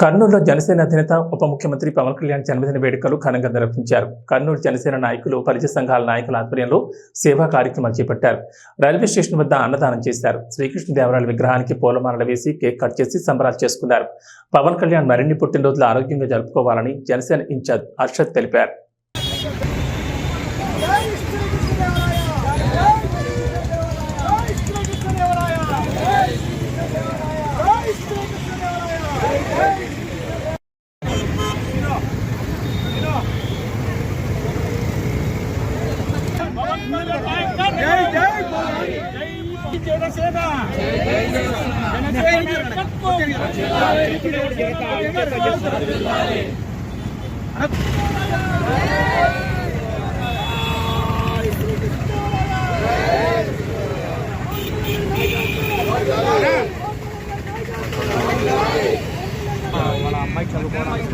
కర్నూలులో జనసేన అధినేత ఉప ముఖ్యమంత్రి పవన్ కళ్యాణ్ జన్మదిన వేడుకలు ఘనంగా నిర్వహించారు. కర్నూలు జనసేన నాయకులు పరిచయ సంఘాల నాయకుల ఆధ్వర్యంలో సేవా కార్యక్రమాలు చేపట్టారు. రైల్వే స్టేషన్ వద్ద అన్నదానం చేశారు. శ్రీకృష్ణదేవరాయల విగ్రహానికి పూలమాలలు వేసి కేక్ కట్ చేసి సంబరాలు చేసుకున్నారు. పవన్ కళ్యాణ్ మరిన్ని పుట్టినరోజులు ఆరోగ్యంగా జరుపుకోవాలని జనసేన ఇన్ఛార్జ్ హర్షద్ తెలిపారు. జనసేన వాళ్ళ అమ్మాయికి చదువుకోవడానికి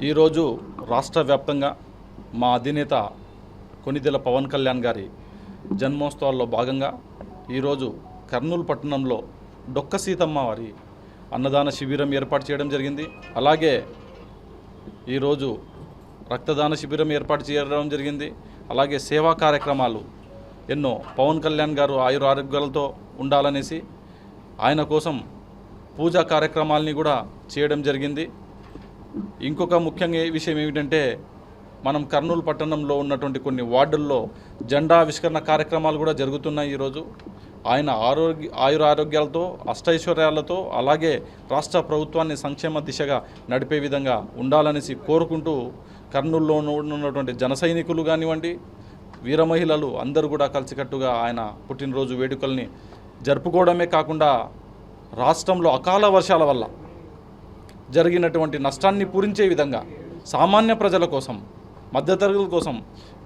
ఈరోజు రాష్ట్ర వ్యాప్తంగా మా అధినేత కొనిదెల పవన్ కళ్యాణ్ గారి జన్మోత్సవాల్లో భాగంగా ఈరోజు కర్నూలు పట్టణంలో డొక్క సీతమ్మ వారి అన్నదాన శిబిరం ఏర్పాటు చేయడం జరిగింది. అలాగే ఈరోజు రక్తదాన శిబిరం ఏర్పాటు చేయడం జరిగింది. అలాగే సేవా కార్యక్రమాలు ఎన్నో పవన్ కళ్యాణ్ గారు ఆయుర ఆరోగ్యాలతో ఉండాలనేసి ఆయన కోసం పూజా కార్యక్రమాల్ని కూడా చేయడం జరిగింది. ఇంకొక ముఖ్యంగా ఏ విషయం ఏమిటంటే మనం కర్నూలు పట్టణంలో ఉన్నటువంటి కొన్ని వార్డుల్లో జెండా ఆవిష్కరణ కార్యక్రమాలు కూడా జరుగుతున్నాయి ఈరోజు. ఆయన ఆరోగ్య ఆయుర ఆరోగ్యాలతో అష్టైశ్వర్యాలతో అలాగే రాష్ట్ర ప్రభుత్వాన్ని సంక్షేమ దిశగా నడిపే విధంగా ఉండాలనేసి కోరుకుంటూ కర్నూలులో ఉన్నటువంటి జన సైనికులు కానివ్వండి వీర మహిళలు అందరూ కూడా కలిసికట్టుగా ఆయన పుట్టినరోజు వేడుకల్ని జరుపుకోవడమే కాకుండా రాష్ట్రంలో అకాల వర్షాల వల్ల జరిగినటువంటి నష్టాన్ని పూరించే విధంగా సామాన్య ప్రజల కోసం మధ్యతరగతుల కోసం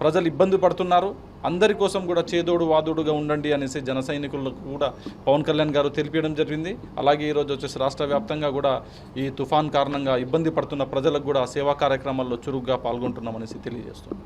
ప్రజలు ఇబ్బంది పడుతున్నారు. అందరి కోసం కూడా చేదోడు వాదోడుగా ఉండండి అనేసి జన సైనికులకు కూడా పవన్ కళ్యాణ్ గారు తెలిపించడం జరిగింది. అలాగే ఈరోజు వచ్చేసి రాష్ట్ర వ్యాప్తంగా కూడా ఈ తుఫాన్ కారణంగా ఇబ్బంది పడుతున్న ప్రజలకు కూడా సేవా కార్యక్రమాల్లో చురుగ్గా పాల్గొంటున్నామనేసి తెలియజేస్తున్నాం.